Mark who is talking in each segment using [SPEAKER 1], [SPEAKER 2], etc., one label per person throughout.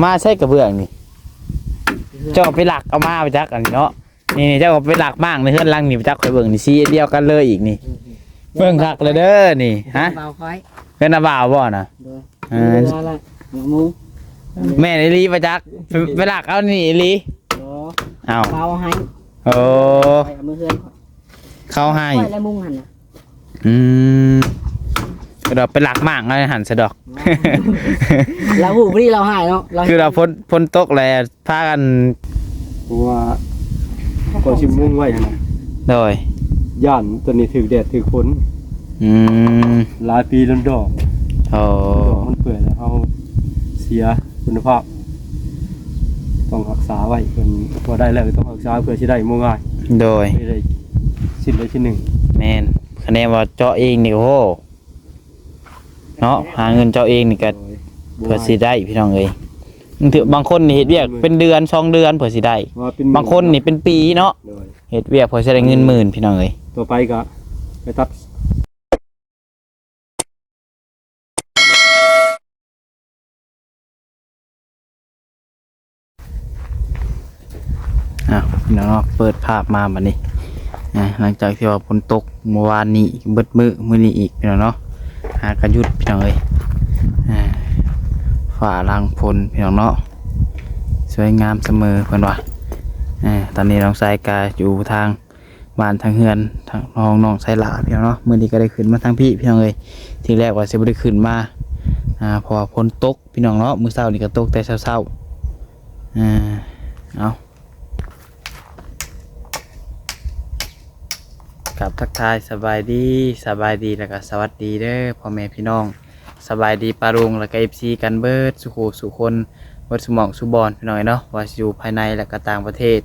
[SPEAKER 1] เอามาใช้กระเบื้องนี่ เจ้าเอาไปหลักเอามาไปจักอันนี้เนาะนี่นี่เจ้าเอาไปหลักบ้างในเฮือนหลังนี่ไปจักข่อยเบิ่งนี่สีเดียวกันเลยอีกนี่ เบิ่งคักเลยเด้อนี่ฮะ
[SPEAKER 2] เบาค่อย
[SPEAKER 1] เป็นอาบ่าวบ่น่ะ
[SPEAKER 2] โดย
[SPEAKER 1] เออ
[SPEAKER 2] เวลาละหมูหมู
[SPEAKER 1] แม่นอีหลีไปจักไปไปหลักเอานี่อีหลี
[SPEAKER 2] โอ้
[SPEAKER 1] เอา
[SPEAKER 2] เบาให้
[SPEAKER 1] โอ้
[SPEAKER 2] ไปเอามือเฮือน
[SPEAKER 1] เข้าให้
[SPEAKER 2] ค่อยแล้วมุ งหั่นน่ะ
[SPEAKER 1] อืมเราไปหลักมากเลยหันสะดอก
[SPEAKER 2] เราหูพอดีเราหายเนาะ
[SPEAKER 1] คือเราพ้นพ้นตกแล้วพากัน
[SPEAKER 3] เพราะว่าก็ชิมมุ่งไว้นะ
[SPEAKER 1] โดย
[SPEAKER 3] ย่านตัวนี้ถือแดดถือฝน
[SPEAKER 1] อืม
[SPEAKER 3] หลายปีล้นดอก
[SPEAKER 1] โอ้
[SPEAKER 3] ดอกมันเปื่อยแล้วเฮาเสียคุณภาพ ต้องรักษาไว้เพิ่นพอได้แล้วก็ต้องรักษาเพื่อสิได้มุ่งง่าย
[SPEAKER 1] โดย
[SPEAKER 3] ไม่ได้ชิ้นใดชิ้นหนึ่ง
[SPEAKER 1] แมนคะแนนว่าเจาะเองนี่โอ้โห เนาะหาเงินเจาะเองนี่ก็
[SPEAKER 3] โดย
[SPEAKER 1] เผื่อสิได้พี่น้องเอ้ยบางทีบางคนนี่เฮ็ดเวียกเป็นเดือนสองเดือนเผื่อสิได้
[SPEAKER 3] ว่าเป็น
[SPEAKER 1] บางคนนี่เป็นปีเนาะ
[SPEAKER 3] โดย
[SPEAKER 1] เฮ็ดเวียกเผื่อสิได้เงินหมื่นพี่น้องเอ้ย
[SPEAKER 3] ต่อไปก็ไปตัด
[SPEAKER 1] อ้าวพี่น้องเนาะเปิดภาพมาบัดนี้อ่าหลังจากที่ว่าฝนตกเมื่อวานนี้เบิดมื้อมื้อนี้อีกพี่น้องเนาะ หากันยุดพี่น้องเอ้ยฝ่าลางพลพี่น้องเนาะสวยงามเสมอเพิ่นว่าตอนนี้น้องสายกาอยู่ทางบ้านทางเฮือนทางน้องน้องสายหลาพี่น้องเนาะมือนี้ก็ได้ขึ้นมาทางพี่พี่น้องเอ้ยทีแรกว่าสิบ่ได้ขึ้นมาอ่าพราะว่าฝนตกพี่น้องเนาะมือเช้านี่ก็ตกแต่เช้าๆอ่าเอา กับทักทายสบายดีสบายดีแล้วก็สวัสดีเด้อพ่อแม่พี่น้อง สบายดีปารุงแล้วก็เอฟซีกันเบิดสุขูสุคนเบิดสมองสุบอลพี่น้อยเนาะว่าอยู่ภายในและก็ต่างประเทศ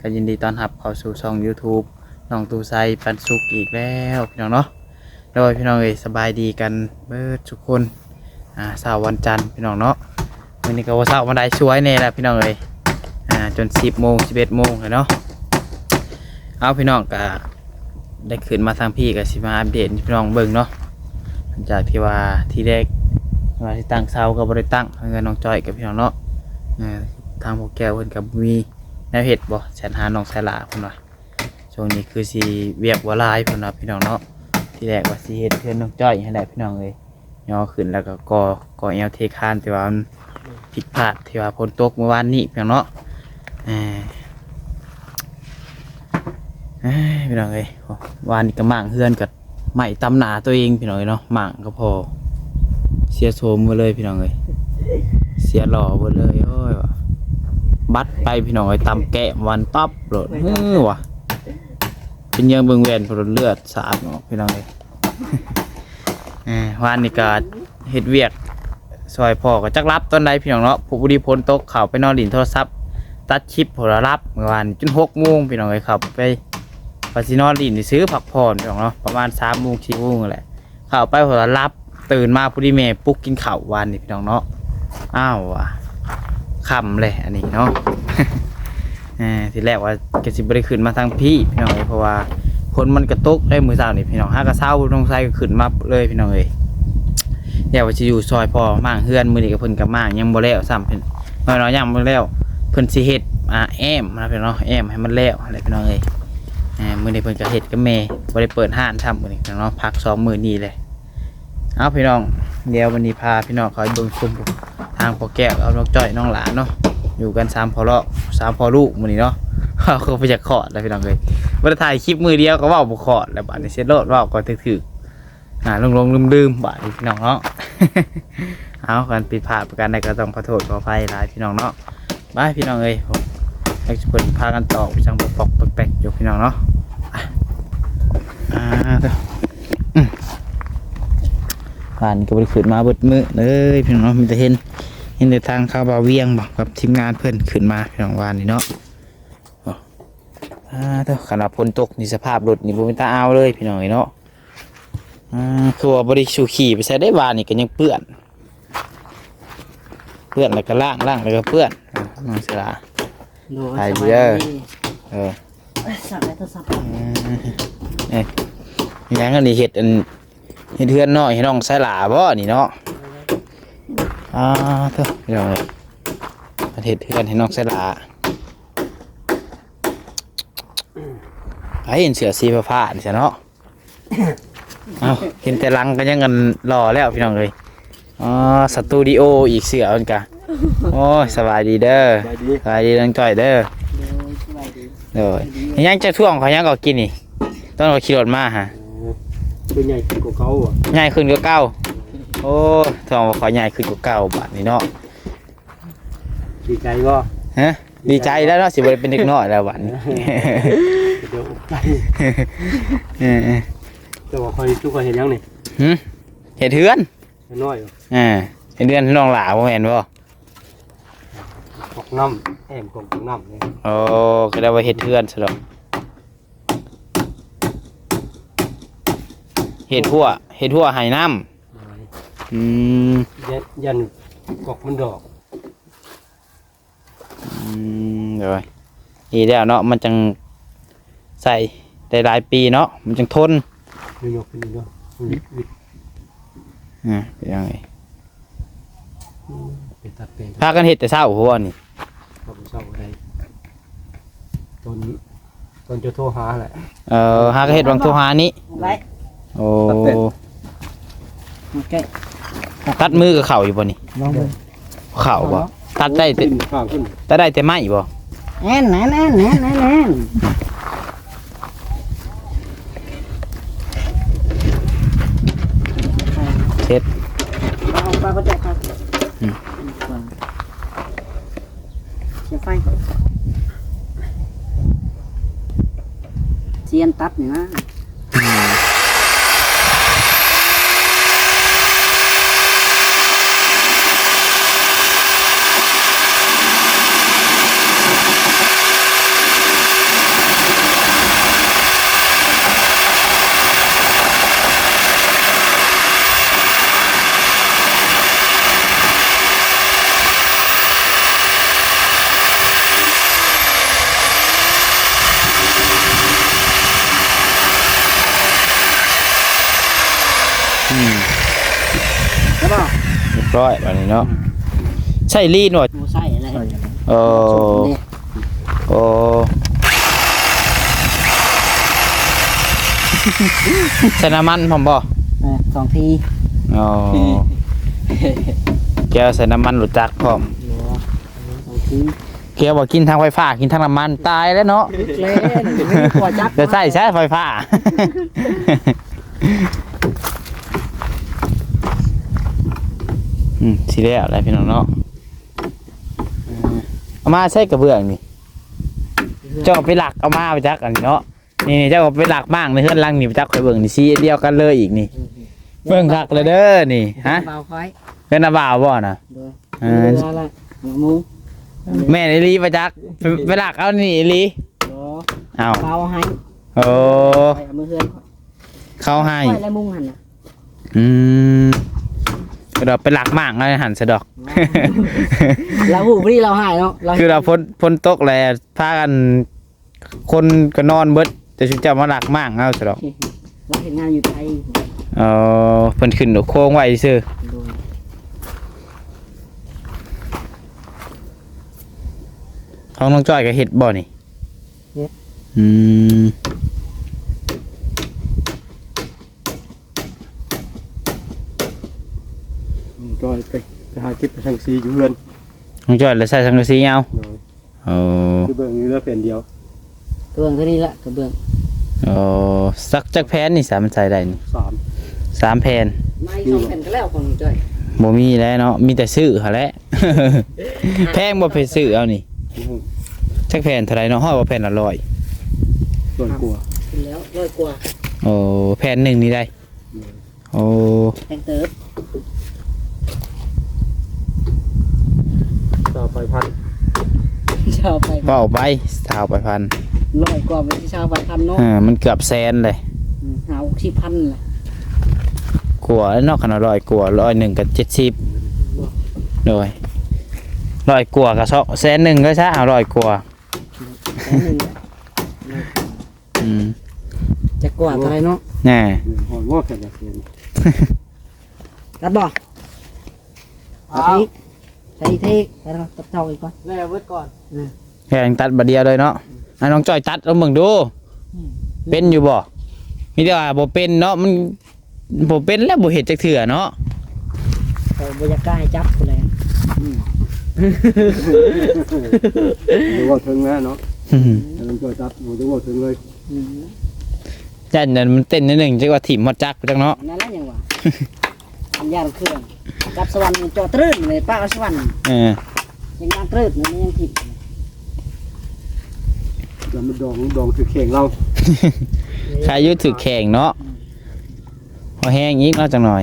[SPEAKER 1] ก็ยินดีต้อนรับเข้าสู่ช่อง YouTube น้องตูไซปันสุกอีกแล้วพี่น้องเนาะโดยพี่น้องเอยสบายดีกันเบิดทุกคนอ่าเสาร์วันจันทร์พี่น้องเนาะวันนี้ก็ว่าเสาร์วันใดช่วยแน่ละพี่น้องเอยอ่าจน 10โมง11โมงเลยเนาะเอาพี่น้องก็ ได้ขึ้นมาทางพี่กับสิมาอัปเดตพี่น้องเบิ่งเนาะหลังจากที่ว่าที่แรกว่าที่ตั้งเสาก็บ่ได้ตั้งเงินน้องจอยกับพี่น้องเนาะทางพวกแก้วเพิ่นกับมีแนวเฮ็ดบ่แสนหาน้องสายลาเพิ่นว่าช่วงนี้คือสิเวียบ่หลายเพิ่นว่าพี่น้องเนาะที่แรกว่าสิเฮ็ดเพื่อนน้องจ้อยให้ได้พี่น้องเอ้ยย่อขึ้นแล้วก็ก่อกอแอวเทคานแต่ว่าผิดพลาดที่ว่าฝนตกเมื่อวานนี้พี่น้องเนาะเออเอ้ย พี่น้องเอ้ยวานนี้ก็มั่งเฮือนกับไม่ตำหนาตัวเองพี่น้องเอ้ยเนาะมั่งก็พอ เสียโสมไปเลยพี่น้องเอ้ยเสียหล่อไปเลยโอ้ยว่ะบัดไปพี่น้องเอ้ยตำแกะวันปั๊บโหลดเฮ้อว่ะเป็นเยังเบิ่งแวนพลเลือดสาดออกพี่น้องเอ้ยวานนี้ก็เฮ็ดเวียกซอยพ่อก็จักรับตอนใดพี่น้องเนาะผู้บุรีพ้นตกเข้าไปนอนดินโทรศัพท์ ตัดคลิปผลรับเมื่อวานจนหกโมงพี่น้องเลยครับไป ปาซินอนดินซื้อผักผ่อนเองเนาะประมาณสามโมงสี่โมงแหละเข้าไปผลรับตื่นมาพอดีแม่ปลุ๊กกินข้าววานนี่พี่น้องเนาะอ้าวว่ะคำเลยอันนี้เนาะทีแรกว่าแกสิบได้ขึ้นมาทางพี่พี่น้องเลยเพราะว่าคนมันกระตุกได้มือเช้านี่พี่น้องห้ากระเช้าน้องชายก็ขึ้นมาเลยพี่น้องเลยอยากว่าจะอยู่ซอยพอมากเฮือนมือนี้กับเพิ่นกับมากยังบ่แล้วซ้ำเพิ่นน้อยๆยังบ่แล้วเพิ่นสิเฮ็ดอ่าแอมนะพี่น้องแอมให้มันแล้วอะไรพี่น้องเอ้ย มื้อนี้เพิ่นก็เฮ็ดกับแม่บ่ได้เปิดห้านทำมือนี้เน้องพักสองมือนี้เลยเอาพี่น้องเดี๋ยววันนี้พาพี่น้องเขาไปเบิ่งชมทางพอแก้วเอาน้องจ้อยน้องหลานเนาะอยู่กันสามพ่อเลาะสามพ่อลูกมือนี้เนาะเขาไปจากขอดแล้วพี่น้องเอ้ยบ่ได้ถ่ายคลิปมือเดียวก็ว้าบ่ขอดแล้วบัดนี้เสร็จโลดว้าก็ถึกๆอ่าลงๆลืมๆบัดนี้พี่น้องเนาะเอากันผิดพลาประการใดก็ต้องขอโทษขออภัยหลายพี่น้องเนาะบายพี่น้องเอ้ยผมให้ทุกคนพากันต่อไปจังปอกแปลกๆอยู่พี่น้องเนาะ อ่าเด้ออืมผ่านก็บริขึ้นมาเบิดมือเลยพี่น้องเนาะมีแต่เห็นเห็นแต่ทางเข้าวบาเวียงบอกกับทีมงานเพื่อนขึ้นมาพี่น้องวานนี่เนาะโอ้อ่าเด้อขนาดฝนตกนี่สภาพรถนี่บ่มีตาเอาเลยพี่น้องเอ้ยเนาะอ่าคือว่าบริชูขี่ไปใส่ได้วานนี่ก็ยังเปื้อนเปื้อนแล้วก็ล่างล่างแล้วก็เปื้อนอะน้องเสยลา
[SPEAKER 2] โดย
[SPEAKER 1] ไป
[SPEAKER 2] สบา
[SPEAKER 1] เด้อ
[SPEAKER 2] ดี
[SPEAKER 1] เออ
[SPEAKER 2] เอ้ยสับแล้วโทรศัพท์
[SPEAKER 1] เอ้ยมีหยังอันนี้เห็ดอันเห็ดเทือนน้อยให้น้องใส่หลาบ่นี่เนาะอ่าเถอะเดี๋ยวเลยประเทศเพื่อนให้น้องเสลาไอ้เห็นเสือสีฟ้าๆนี่ซะเนาะเอาเห็นแต่หลังก็ยังกันรอแล้วพี่น้องเลยอ๋อสตูดิโออีกเสือมันกะโอ้ยสบายดีเด้อ
[SPEAKER 3] ไปดี
[SPEAKER 1] สบายดีน้องจ้อยเด้อ
[SPEAKER 2] โดยสบายดี
[SPEAKER 1] เด้อยังจะท่วงเขายังก็กินนี่ ต้องเอาขี่รถมาฮะ
[SPEAKER 3] เป็นใหญ่ขึ้นกว่าเขาอะ
[SPEAKER 1] ใหญ่ขึ้นกว่าเก่าโอ้ท่วงว่าเขาใหญ่ขึ้นกว่าเก่าบาดนี้เนาะ
[SPEAKER 3] ดีใจบ่
[SPEAKER 1] ฮะดีใจแล้วเนาะสิบ่ได้เป็นเด็กน้อยแล้วบัดนี้
[SPEAKER 3] เดี๋ยวอกใจ
[SPEAKER 1] เออ
[SPEAKER 3] แต่ว่าคอยทุกคนเห็นยังนี่
[SPEAKER 1] ๆหึเห็ดเฮือน
[SPEAKER 3] น้อยอะ
[SPEAKER 1] อ่าเห็ดเฮือนน้องหลาบ่แม่นบ่
[SPEAKER 3] กอกน้ำแอมกอกน้ำเนี่ย
[SPEAKER 1] โอ้ก็ได้ว่าเห็ดเฮือนซะดอก เห็ดหัวเห็ดหัวไหน้ำอืม
[SPEAKER 3] ยันยันกอกมันดอก
[SPEAKER 1] อืมเดี๋ยวอีแล้วเนาะมันจังใส่ได้หลายปีเนาะมันจังทน
[SPEAKER 3] นี่ยกขึ้นนี่เนาะวิดวิด
[SPEAKER 1] อ่าเป็นยังไง
[SPEAKER 3] เป็นตัดเป็น
[SPEAKER 1] พากันเห็ดแต่เช้าหัวนี่
[SPEAKER 3] ผมเศร้าอะไรตนตนจะโทรหาแหละ
[SPEAKER 1] เอ่อหากันเห็ดวังทุหานี้
[SPEAKER 2] ไว้
[SPEAKER 1] โอ้
[SPEAKER 3] ตัดเป็ด
[SPEAKER 2] โอเค
[SPEAKER 1] ตัดมือกับเข่าอยู่บ่นี่
[SPEAKER 2] ลองดู
[SPEAKER 1] เข่าบ่ตัดได้แต่
[SPEAKER 3] ขึ้นข้างขึ้น
[SPEAKER 1] ตัดได้แต่ไม้บ่
[SPEAKER 2] แน่นแน่นแน่นแน่นแน่นแน่น
[SPEAKER 1] เช็ด
[SPEAKER 2] เอาปลาก็จะครับ
[SPEAKER 1] อืม
[SPEAKER 2] เสียไฟเจียนตัดนี่นะ ใช่ป่ะ
[SPEAKER 1] เรียบร้อยบัดนี้เนาะใช่ลีนบ่
[SPEAKER 2] หมูไส้อะไร
[SPEAKER 1] โอ้โอ้ใส่น้ำมันพร้อมบ่
[SPEAKER 2] เออสองที
[SPEAKER 1] อ๋อแกวใส่น้ำมันหลุดจักพร้อม
[SPEAKER 2] สองที
[SPEAKER 1] แกบอกกินทางไฟฟ้ากินทางน้ำมันตายแล้วเนาะ
[SPEAKER 2] เล่นไม่ได้กลัวจับ
[SPEAKER 1] เดี๋ยวใส่ใช้ไฟฟ้า อืมสิแล้วอะไรพี่น้องเนาะเออเอามาใช้กระเบื้องนี่เจ้าเอาไปหลักเอามาไปจักอันนี้เนาะนี่นี่เจ้าเอาไปหลักบ้างในเฮือนหลังนี่ไปจักไปเบิ่งนี่สีเดียวกันเลยอีกนี่ เบิ่งคักเลยเด้อนี่ฮะ
[SPEAKER 2] เบาค่อย
[SPEAKER 1] เป็นอาบ่าวบ่น่ะ
[SPEAKER 2] โดย
[SPEAKER 1] เอ
[SPEAKER 2] เอ
[SPEAKER 1] อ
[SPEAKER 2] ออะไรหมู
[SPEAKER 1] แม่นอีหลีไปจักไปไปหลักเอานี่อีหลี
[SPEAKER 2] โด
[SPEAKER 1] เอา
[SPEAKER 2] เบาให้
[SPEAKER 1] โอ้
[SPEAKER 2] ไปเอามือเฮือน
[SPEAKER 1] เข้าให้
[SPEAKER 2] ค่อยแล้วมุงหันน่ะ
[SPEAKER 1] อืม เราไปหลักมากเลยหันสะดอก
[SPEAKER 2] เราหูพอดีเราหายเนาะ
[SPEAKER 1] คือเราพ้นพ้นตกแล้วพากันคนก็นอนเบิดแต่ชุดจะมาหลักมากเอาสะดอก
[SPEAKER 2] เราเห็นงานอยู่ไทย
[SPEAKER 1] เออเพิ่นขึ้นโค้งไว้ซื่อ
[SPEAKER 2] โดย
[SPEAKER 1] ของน้องจ้อยก็เฮ็ดบ่นี่
[SPEAKER 2] เฮ็ด
[SPEAKER 1] อืม
[SPEAKER 3] ก็ไป ไปหาคลิปไปทางซีอยู่เรือน
[SPEAKER 1] น้องจ้อยแล้วใส่สังกะสีเอา
[SPEAKER 3] โดย
[SPEAKER 1] โอ้
[SPEAKER 3] คือเบิ่งอยู่แล้วเปลี่ยนเดียว
[SPEAKER 2] กระเบื้องก็นี่ละกระเบื้อง
[SPEAKER 1] โอ้สักจักแผ่นนี่สามารถใส่ได้นี่
[SPEAKER 3] สาม
[SPEAKER 1] สามแผ่น
[SPEAKER 2] ไม่สองแผ่นก็แล้วของจ้อย
[SPEAKER 1] บ่มีแล้วเนาะมีแต่ซื้อหั่นแหละ แพงบ่ไปซื้อเอานี่จักแผ่นเท่าไหร่เนาะฮ้อยว่าแผ่นละร้อย
[SPEAKER 3] ส่วนกลัว
[SPEAKER 2] ขึ้นแล้วร้อยกว่า
[SPEAKER 1] โอ้แผ่นหนึ่งนี่ได้โอ้
[SPEAKER 2] แพงเติบ
[SPEAKER 3] ต่อไปพัน
[SPEAKER 2] ชาวไป
[SPEAKER 1] ก็เอาไปสาวไปพัน
[SPEAKER 2] ร้อยกว่าไปที่ชาวไปพันเนาะ
[SPEAKER 1] อ่ามันเกือบแสนเลย
[SPEAKER 2] อืมหาที่พันเลย
[SPEAKER 1] กลัวแล้วเนอกขนาดร้อยกลัวร้อยหนึ่งกับเจ็ดสิบโดยร้อยกลัวกับสองแสนหนึ่งก็ใช่เอาร้อยกลัว
[SPEAKER 2] แสนหนึ่งแหละ
[SPEAKER 1] อืม
[SPEAKER 2] จะกว่าเท่าไหรเนาะ
[SPEAKER 1] แน่
[SPEAKER 3] หอยงอกแค่แบบนี้
[SPEAKER 2] รับบ่เอาอีก ใส่เทกแล้วก็ตัดเท่าอีกก่อน
[SPEAKER 3] แล้วเบิดก่อน
[SPEAKER 1] แข่งตัดบัดเดียวเลยเนาะอะน้องจอยตัดเอาเบิ่งดู เป็นอยู่บ่มีแต่ว่าบ่เป็นเนาะมันบ่เป็นแล้วบ่เฮ็ดจักเทื่อเนาะ
[SPEAKER 2] แต่บรรยากล้าให้จับกูเลย
[SPEAKER 3] ดูว่าถึงแล้วเนาะ
[SPEAKER 1] อืม
[SPEAKER 3] แต่มันก็จับดูว่าถึงเลย
[SPEAKER 2] อืม
[SPEAKER 1] ยันนั้นมันเต้นนิดหนึงจักว่าถิ่มฮอดจักไปจักเนาะ
[SPEAKER 2] นั่นแหละยังวะทำยาเครื่อง กับสวรรค์จอตรื้นเลยป้าสวรรค์
[SPEAKER 1] เออ
[SPEAKER 2] ยังยางตรื้นมันยังผิด
[SPEAKER 3] แล้วมันดองดองคือเข่งเรา
[SPEAKER 1] ใครอยุถือแข่งเนาะพอแห้งอีกเนาะจังหน่อย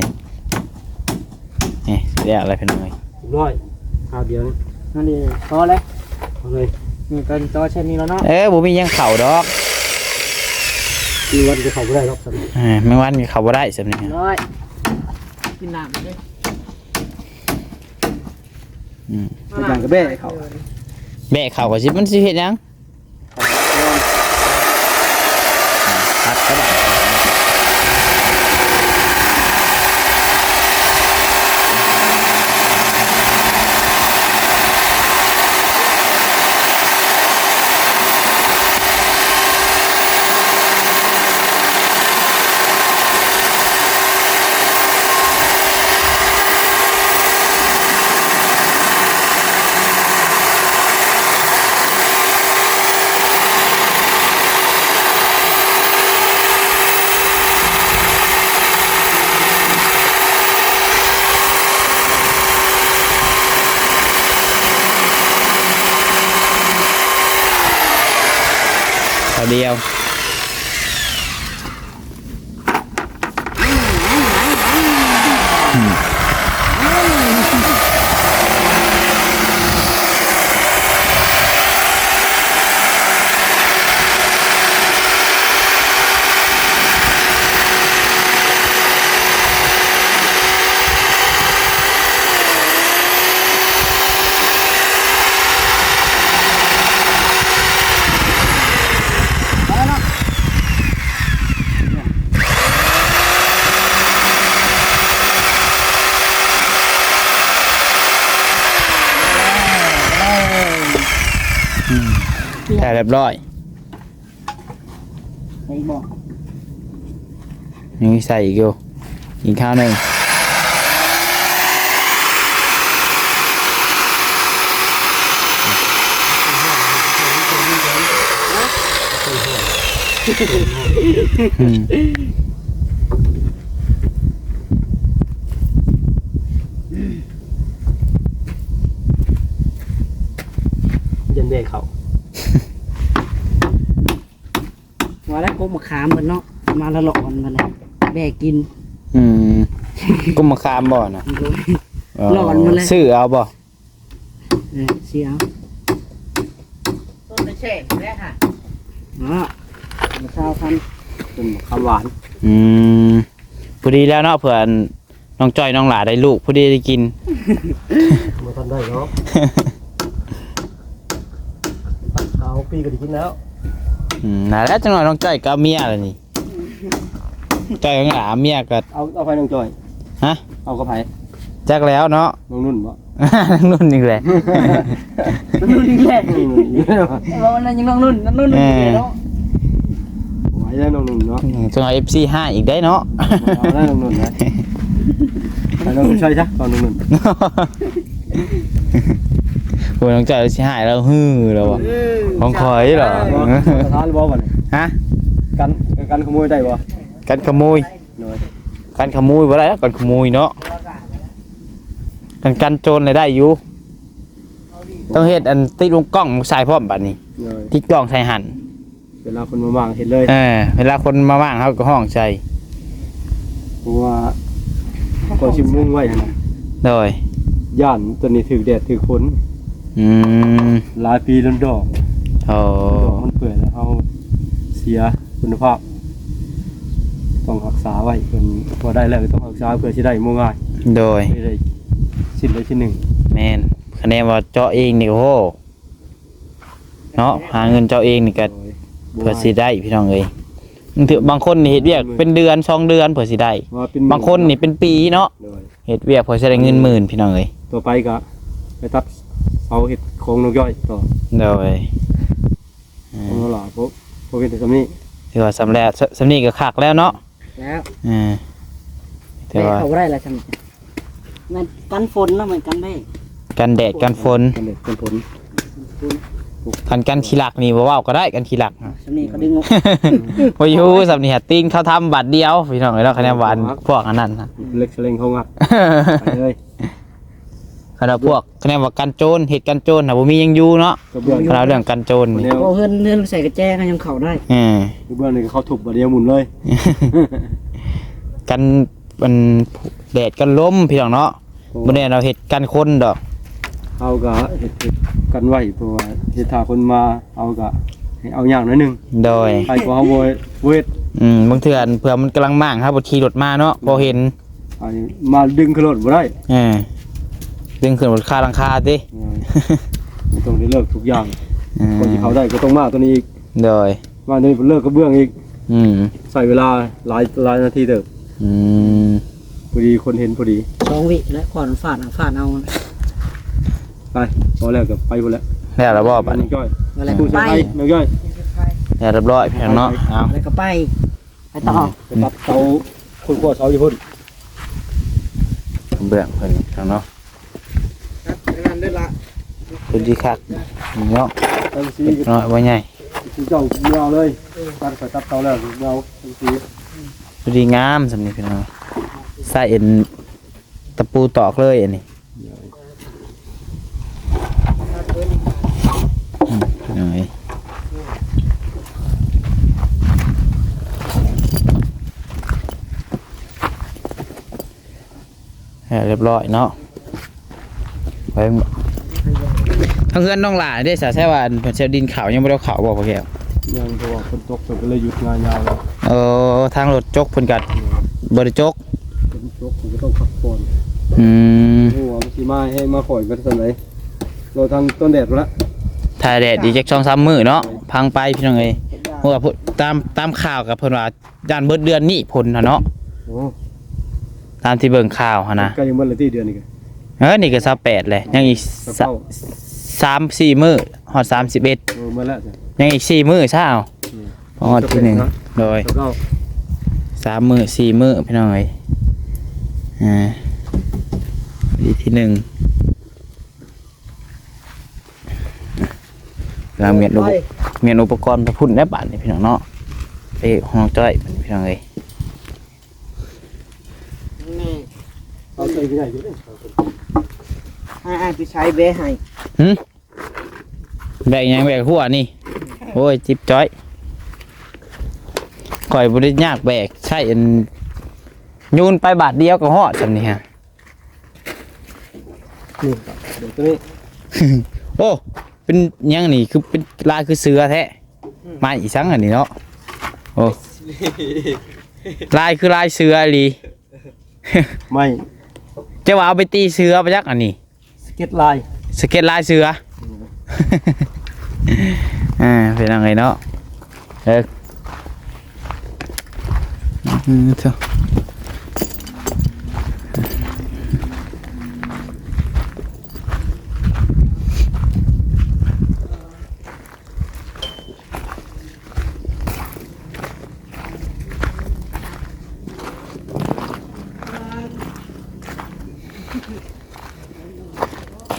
[SPEAKER 1] เอ๊ะเรียกอะไรเพิ่นหน่อย
[SPEAKER 3] น้อยข้าวเดียวนี่
[SPEAKER 2] นั่นนี่พอเลย
[SPEAKER 3] เอาเลย
[SPEAKER 2] นี่กันจอเช่นนี้แล้วเนาะ
[SPEAKER 1] เอ้บ่มีหยังเข้าดอก
[SPEAKER 3] มีวันจะเข้าบ่ได้หรอกสัน
[SPEAKER 1] เออแม่งวันก็เข้าบ่ได้ซั่นนี่
[SPEAKER 2] ร้อยกินน้ำเลย
[SPEAKER 1] อืม
[SPEAKER 3] เป็นอย่างกระเบ้เขา
[SPEAKER 1] แบะเข้าก็สิมันสิเฮ็ดหยังตัดก็ได้ เอาเดียว แต่เรีย บร้อย
[SPEAKER 2] ไอ้บอก
[SPEAKER 1] ยังมีใส่อีกอยู่อีกข้าวหนึ่ง อืม
[SPEAKER 3] ยันเบ้เขา
[SPEAKER 2] ว่าแล้วก็มาขามเหมือนเนาะมาละหลอนมาเลยแบกกิน
[SPEAKER 1] อืมกุมะขามบ่นะ
[SPEAKER 2] หลอนมาเลย
[SPEAKER 1] ซื้อเอาบ่
[SPEAKER 2] เออเสียต้นเช่แม่ค่ะอ๋อมาข้าวพัน
[SPEAKER 3] เป็นคำหวาน
[SPEAKER 1] อืมพอดีแล้วเนาะเผื่อน้องจ้อยน้องหลาได้ลูกพอดีได้กิน
[SPEAKER 3] มาทำได้เนาะ เอาปีก็ได้กินแล้ว
[SPEAKER 1] อืมน่าแล้วจังหน่อยน้องจ้อยก็เอาเมียแล้วนี่จ้อยน้องหลาเมียก็
[SPEAKER 3] เอาเอาไปน้องจอย
[SPEAKER 1] ฮะ
[SPEAKER 3] เอากระไผ่
[SPEAKER 1] จักแล้วเนาะ
[SPEAKER 3] น้องนุ่นบ่
[SPEAKER 1] นุ่นนี่แหละ
[SPEAKER 2] นุ่นอีกแล้ว
[SPEAKER 3] น้องนุ่นอีกแล้ว
[SPEAKER 2] เราอันนั้นยังน้องนุ่นนั่นนุ่นอีกแล้วเนาะ
[SPEAKER 3] ไว้แล้วน้องนุ่นเนาะ
[SPEAKER 1] จังหน่อย FC ห้าอีกได้เนาะ
[SPEAKER 3] เอาแล้วน้องนุ่นนะไปน้องนุ่นช่วยซะตอนน้องนุ่น
[SPEAKER 1] โอ้ยน้องจ้อยสิหายแล้วฮือแล้วอะของคอยเหรอ
[SPEAKER 3] สถานบ่บ่นี่
[SPEAKER 1] ฮะ
[SPEAKER 3] กันกันขโมยได้บ่
[SPEAKER 1] กันขโมย
[SPEAKER 3] หน่อย
[SPEAKER 1] กันขโมยบ่ได้แล้วกันขโมยเนาะกันกันโจรเลยได้อยู่ต้องเฮ็ดอันติดลงกล้องใส่พร้อมบัดนี้
[SPEAKER 3] หน่อย
[SPEAKER 1] ติดกล้องใส่หัน
[SPEAKER 3] เวลาคนมาว่างเห็นเลย
[SPEAKER 1] เออเวลาคนมาว่างเขาก็ห้องใส่
[SPEAKER 3] เพราะว่าก็ชิมมุ่งไว้หั่นน่ะ
[SPEAKER 1] โดย
[SPEAKER 3] ย่านตัวนี้ถือแดดถือฝน
[SPEAKER 1] อืม
[SPEAKER 3] หลายปีล้นดอก
[SPEAKER 1] โอ้
[SPEAKER 3] ดอกมันเปื่อยแล้วเอาเสียคุณภาพ ต้องรักษาไว้เพิ่นพอได้แล้วก็ต้องรักษาเพื่อสิได้บ่ง่าย
[SPEAKER 1] โดย
[SPEAKER 3] ไม่ได้ชิ้นใดชิ้นหนึ่ง
[SPEAKER 1] แมนคะแนนว่าเจาะเองนี่โอ้โหเนาะหาเงินเจาะเองนี่ก็
[SPEAKER 3] โดย
[SPEAKER 1] เพื่อสิได้พี่น้องเอ้ยบางทีบางคนนี่เฮ็ดเวียกเป็นเดือนสองเดือนเพื่อสิได้
[SPEAKER 3] ว่าเป็น
[SPEAKER 1] บางคนนี่เป็นปีเนาะ
[SPEAKER 3] โดย
[SPEAKER 1] เฮ็ดเวียกเพื่อสิได้เงินหมื่นพี่น้องเอ้ย
[SPEAKER 3] ต่อไปก็ไปตัด เสาเห็ดโครงนกย่อยต่อ
[SPEAKER 1] โดย
[SPEAKER 3] ของเราหล่ะพวกพวกเห็ดแต่ตรงนี้
[SPEAKER 1] ถือว่าสำเร็จสำนีก็คักแล้วเนาะ
[SPEAKER 2] แล้ว
[SPEAKER 1] อ่าถือ
[SPEAKER 2] แต่
[SPEAKER 1] ว่า
[SPEAKER 2] เขาได้ละจังมันกันฝนเนาะเหมือนกันได้
[SPEAKER 1] กันแดดกันฝน
[SPEAKER 3] กันเด็ดเป็นผล
[SPEAKER 1] คันกันขี้หลักนี่บ่เว้าก็ได้กันขี้หลัก
[SPEAKER 2] สำนีเขาดึงออก
[SPEAKER 1] บ่อยู่สำนีหัดติ้งเขาทำบัตรเดียวพี่น้องเอ้ยเนาะคะแนนหวานพวกอันนั้นนะ
[SPEAKER 3] เล็กเฉลงเขางัดไปเลย
[SPEAKER 1] คณะพวกคะแนนว่ากันโจรเหตุกันโจรน่ะบ่มียังอยู่เนาะ
[SPEAKER 3] กระเบื้อง
[SPEAKER 1] คณะเรื่องกันโจร
[SPEAKER 3] แน
[SPEAKER 1] นี่
[SPEAKER 3] ว
[SPEAKER 2] พอเฮือนเฮือนใส่กระแจก็ยังเข้าได้
[SPEAKER 1] เออก
[SPEAKER 3] ระเบื้องนี่ก็เขาถูกบาเดียวหมุนเลย
[SPEAKER 1] กันมันแดดกันลมพี่น้องเนาะบ่ได้เราเฮ็ดกันคนดอก
[SPEAKER 3] เอากะเห็ดเห็ดกันไว้เพราะว่าเห็ดถ้าคนมาเอากะให้เอาอย่างหน้อยหนึง
[SPEAKER 1] โดย
[SPEAKER 3] ใครก็เอาโวยเวท
[SPEAKER 1] อืมบางเทื่อเผื่อมันกำลังมั่งครับบ่ขี่รถมาเนาะพอเห็น
[SPEAKER 3] ไอ้มาดึงขึ้นรถบ่ได้
[SPEAKER 1] เออ ดึงขึ้นบนคาหลังคาติ
[SPEAKER 3] เออมันต้องได้เลิกทุกอย่าง
[SPEAKER 1] อืม
[SPEAKER 3] ก่อนที่เขาได้ก็ต้องมาตัวนี้อีก
[SPEAKER 1] โดย
[SPEAKER 3] มาตัวนี้เลิกกระเบื้องอีก
[SPEAKER 1] อืม
[SPEAKER 3] ใส่เวลาหลายหลายนาทีเด้อ
[SPEAKER 1] อืม
[SPEAKER 3] พอดีคนเห็นพอดี
[SPEAKER 2] สองวิแล้วก่อนฟาดเอาฟาดเอา
[SPEAKER 3] ไปพอแล้วกับไปหมดแล้ว
[SPEAKER 1] แล้วเราบ่บัด
[SPEAKER 3] น้
[SPEAKER 1] นี้
[SPEAKER 3] องจ้อย
[SPEAKER 2] อะไร
[SPEAKER 3] ผู้
[SPEAKER 2] ก็
[SPEAKER 3] เสีย
[SPEAKER 2] ไป
[SPEAKER 3] ไปน้องจ้อย
[SPEAKER 1] แล้วเรียบร้อยพี่น้องเนาะเอา
[SPEAKER 2] อะไรก็ไปไปต่อ
[SPEAKER 3] ไปตัดเสาคนขั้วเสาอยู่พุ่น
[SPEAKER 1] เบื้องเพิ่นพี่น้องเนาะ
[SPEAKER 2] ครับงานได้ละ
[SPEAKER 1] พื้นที่คักเนาะ
[SPEAKER 3] ตัดสี
[SPEAKER 1] น้อยบ่ใหญ่
[SPEAKER 3] สีเจ้ายาวเลยตัดไปตัดเสาแล้วยาตัดสี
[SPEAKER 1] พอดีงามสำนี้พี่น้องใส่เอ็นตะปูตอกเลยอันนี้หน่องเอ้ยเรียบร้อยเนาะไป เพื่อนน้องหลายได้สาแท้ว่าอันเพิ่นเชดินขาวยังบ่ได้เอาขาวบ่พ่อแก้ว
[SPEAKER 3] ยังเพราะว่าคนตกเพิ่นก็เลยหยุดงานยาวแล้ว
[SPEAKER 1] เออทางรถจกเพิ่นกัดบ่ได้จก
[SPEAKER 3] คนตกผมก็ต้องพักผ่อน
[SPEAKER 1] อืม
[SPEAKER 3] โอ้โหมันสิมาให้มาข่อยกันสันไหนเราทางต้นแดดไปละ
[SPEAKER 1] ถ่ายแดดอีกจัก2 3มื้อเนาะพังไปพี่น้องเอ้ยเพราะว่าพุ่นตามตามข่าวกับเพิ่นว่าย่านเบิดเดือนนี้พุ่นน่ะเนาะ
[SPEAKER 3] โอ้
[SPEAKER 1] ตามที่เบิ่งข่าวหั่นนะ
[SPEAKER 3] ใกล้ยังเมื่อไรที่เดือนนี้กัน
[SPEAKER 1] เออนี่ก็28เลยยังอีก
[SPEAKER 3] สะ เป้า
[SPEAKER 1] 3 4มื้อฮอด31
[SPEAKER 3] เออเมื่อแล้วจ้ะ
[SPEAKER 1] ยังอีก4มื้อซะเอา
[SPEAKER 3] อืม
[SPEAKER 1] ฮอดที่หนึ่งโดย
[SPEAKER 3] สะเป้า
[SPEAKER 1] สามมื้อสี่มื้อพี่น้องเอ้ยอ่าดีที่หนึ่งกำลังเมียนอุปเมียนอุปกรณ์พระพุ่นได้บาทนี่พี่น้องเนาะไปห้องจ้อยมันพี่น้องเอ้ย
[SPEAKER 2] นี่
[SPEAKER 3] เอาใจที่ไหนอยู่เนี่ย
[SPEAKER 2] ให้ไอ้พี่ชายเบให้
[SPEAKER 1] แบกหยังแบกหัวนี่ โอ้ยจิบจ้อยข่อยบริยากแบกใช่อันโยูนไปบาทเดียวก็หอดสำนี่ฮะ
[SPEAKER 3] นี่เดี๋ยวตัวนี้
[SPEAKER 1] โอ้ เป็นหยังนี่คือเป็นลายคือเสือแท้มาอีสังอันนี้เนาะ โอ้ ลายคือลายเสืออีหลี
[SPEAKER 3] ไม่
[SPEAKER 1] จะว่าเอาไปตีเสือไปยักอันนี้
[SPEAKER 3] ส เก็ตลาย
[SPEAKER 1] สเก็ตลายเสืออ่าเป็นยังไงเนาะเอออืมเถอะ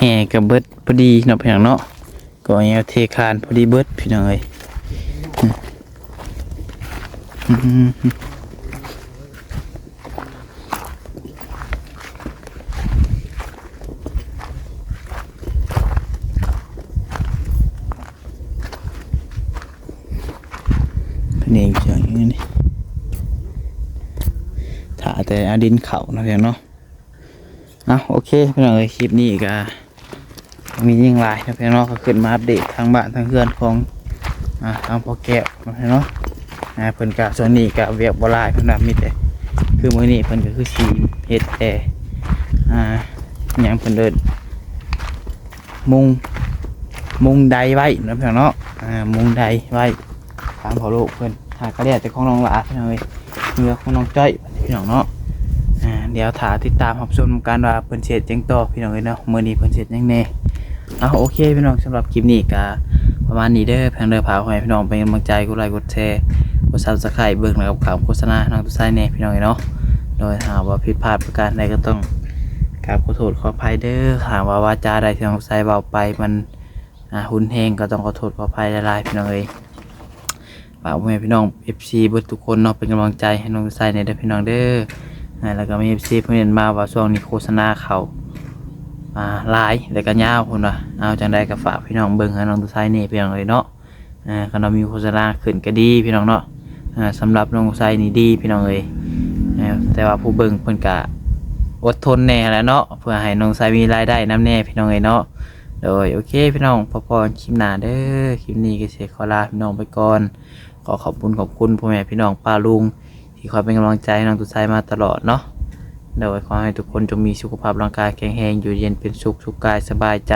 [SPEAKER 1] ห่กับเบิดพอดีเนาะพี่น้องเนาะก็เอาเทคานพอดีเบิดพี่น้องเอ้ยอืมอืมอืมเป็นเองอย่างนี้นี่ถ้าแต่อดินเขานาะพี่น้องเนาะเอาโอเคพี่น้องเอ้ยคลิปนี้ก็ มียิ่งหลายนะพี่น้องก็ขึ้นมาอัปเดตทางบ้านทางเพื่อนของอ่าทางพ่อแก้วนะพี่น้องอ่าเพิ่นกะส่วนนี้กะเวียกบ่หลายเพิ่นนะมีแต่คือมื้อนี้เพิ่นก็คือสีเฮ็ดแต่อ่าหยังเพิ่นเดินมุงมุงใดไว้นะพี่น้องเนาะอ่ามุงใดไว้ทางพ่อลูกเพิ่นหากระเดียแต่ของน้องหลาพี่น้องเอ้ยเรือของน้องจ้อยพี่น้องเนาะอ่าเดี๋ยวถาติดตามรับชมการว่าเพิ่นเสร็จจังต่อพี่น้องเอ้ยเนาะมื้อนี้เพิ่นเสร็จยังแน่ เอาโอเคพี่น้องสำหรับคลิปนี้ก็ประมาณนี้เด้อเพียงเด้อพาให้พี่น้องเป็นกำลังใจกดไลค์กดแชร์กด Subscribe เบิ่งแล้วกับข่าวโฆษณาทางตุ้ไซแน่พี่น้องเอ้ยเนาะโดยหากว่าผิดพลาดประการใดก็ต้องกราบขอโทษขออภัยเด้อหากว่าวาจาใดที่น้องตุ้ไซเว้าไปมันหุนแฮงก็ต้องขอโทษขออภัยหลายๆพี่น้องเอ้ยฝากพ่อแม่พี่น้อง FC เบิดทุกคนเนาะเป็นกำลังใจให้น้องใส่ในเด้อพี่น้องเด้อแล้วก็มี FC เพิ่นเห็นมาว่าช่วงนี้โฆษณาเขา อ่าหลายแล้วก็ยาวพุ่นว่าเอาจังได๋ก็ฝากพี่น้องเบิ่งให้น้องตุไซนี่พี่น้องเลยเนาะอ่าคันเรามีโฆษณาขึ้นก็ดีพี่น้องเนาะอ่าสำหรับน้องตุไซนี่ดีพี่น้องเอ้ยแต่ว่าผู้เบิ่งเพิ่นก็อดทนแน่แหล้วเนาะเพื่อให้น้องไซมีรายได้นํแน่พี่น้องเอ้ยเนาะโดยโอเคพี่น้องพอๆกันคลิปหน้าเด้อคลิปนี้ก็สิขอลาพี่น้องไปก่อน ขอขอบคุณขอบคุณพ่อแม่พี่น้องป้าลุงที่คอยเป็นกำลังใจให้น้องตุไซมาตลอดเนาะ โดยขอให้ทุกคนจงมีสุขภาพร่างกายแข็งแรงอยู่เย็นเป็นสุขสุขกายสบายใจ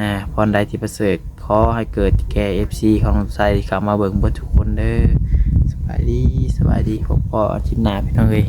[SPEAKER 1] อ่าพรใดที่ประเสริฐขอให้เกิดแก่เอฟซีของไซเข้ามาเบิ่งเบิดทุกคนเด้อสบายดีสบายดีพบพออาทิตย์หน้าพี่น้องเอ้ย